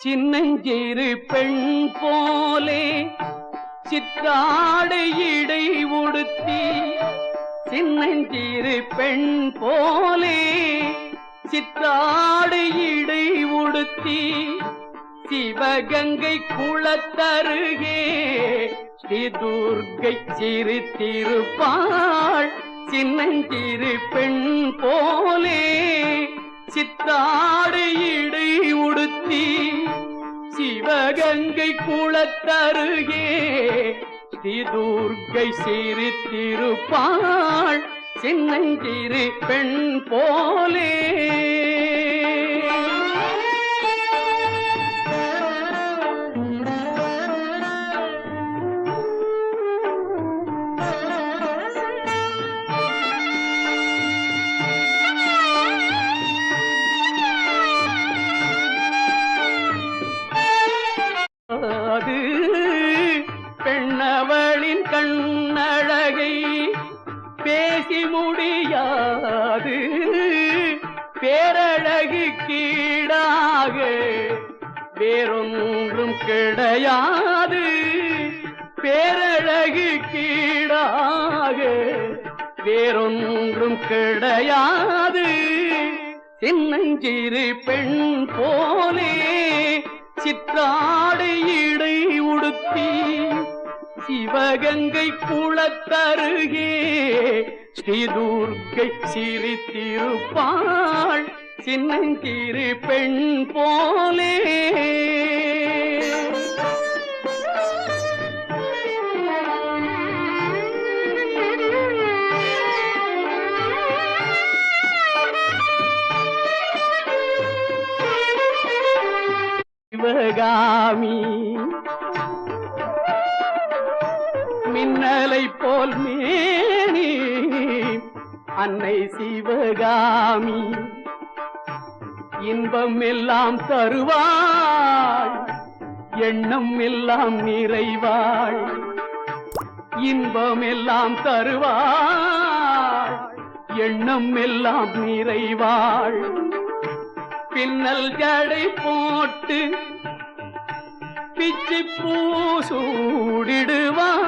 சின்னஞ்சிறு பெண் போலே சித்தாடை இடை உடுத்தி சின்னஞ்சிறு பெண் போலே சித்தாடை இடை உடுத்தி சிவகங்கை குளத்தருகே ஸ்ரீ துர்கை சிரித்திருப்பாள் சின்னஞ்சிறு பெண் போலே சித்தாடு சிவகங்கை குளத்தருகே ஸ்ரீ துர்கை சிரித்திருப்பாள் சின்னஞ்சிறு பெண் போலே. பேசி முடியாது. பேரழகு கீழாக வேறொன்றும் கிடையாது. பேரழகு கீழாக வேறொன்றும் கிடையாது. சின்னஞ்சிறு பெண் போலே சித்தாடை இடை உடுத்தி சிவகங்கை குளத்தருகே ஸ்ரீதூர்கை சிரித்திருப்பாள் சின்னஞ்சிறு பெண் போலே. சிவகாமி மேலை போல் மேனி அன்னை சிவகாமி. இன்பம் எல்லாம் தருவாள் எண்ணம் எல்லாம் நிறைவாள் இன்பம் எல்லாம் தருவாள் எண்ணம் எல்லாம் நிறைவாள் பின்னல் ஜடை போட்டு பிச்சி பூசூடிடுவாள் பின்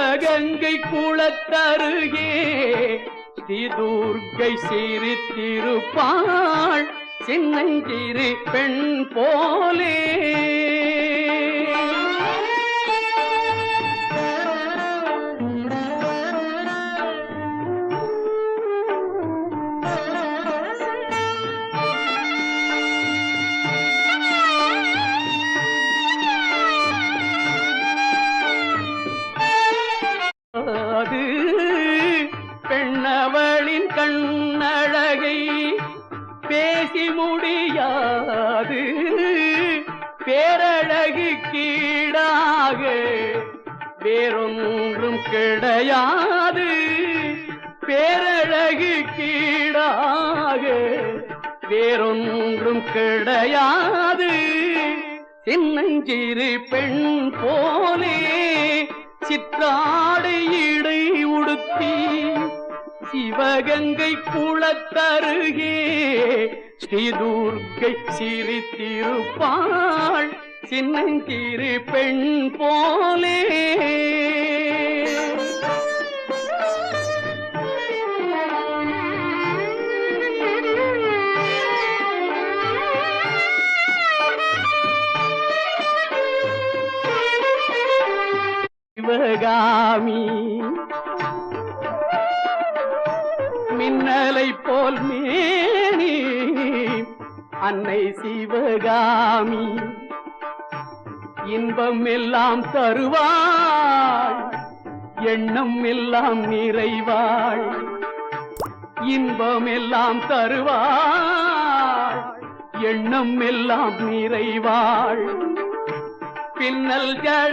சிவகங்கை குளத்தருகே ஸ்ரீ சிரித்திருப்பாள் சின்னஞ்சிறு பெண் போலே. கீழாக வேறொன்றும் கிடையாது. பேரழகு கீடாக வேறொன்றும் கிடையாது. சின்னஞ்சிறு பெண் போலே சித்தாடை இடை உடுத்தி சிவகங்கை குளத்தருகே ஸ்ரீதுர்கை சிரித்திருப்பாள். சின்னஞ்சிறு பெண் போலே. சிவகாமி மின்னலை போல் மேனி அன்னை சிவகாமி. இன்பம் எல்லாம் தருவாள். எண்ணம் எல்லாம் நிறைவாள். இன்பம் எல்லாம் தருவாள். எண்ணம் எல்லாம் நிறைவாள். பின்னல் ஜட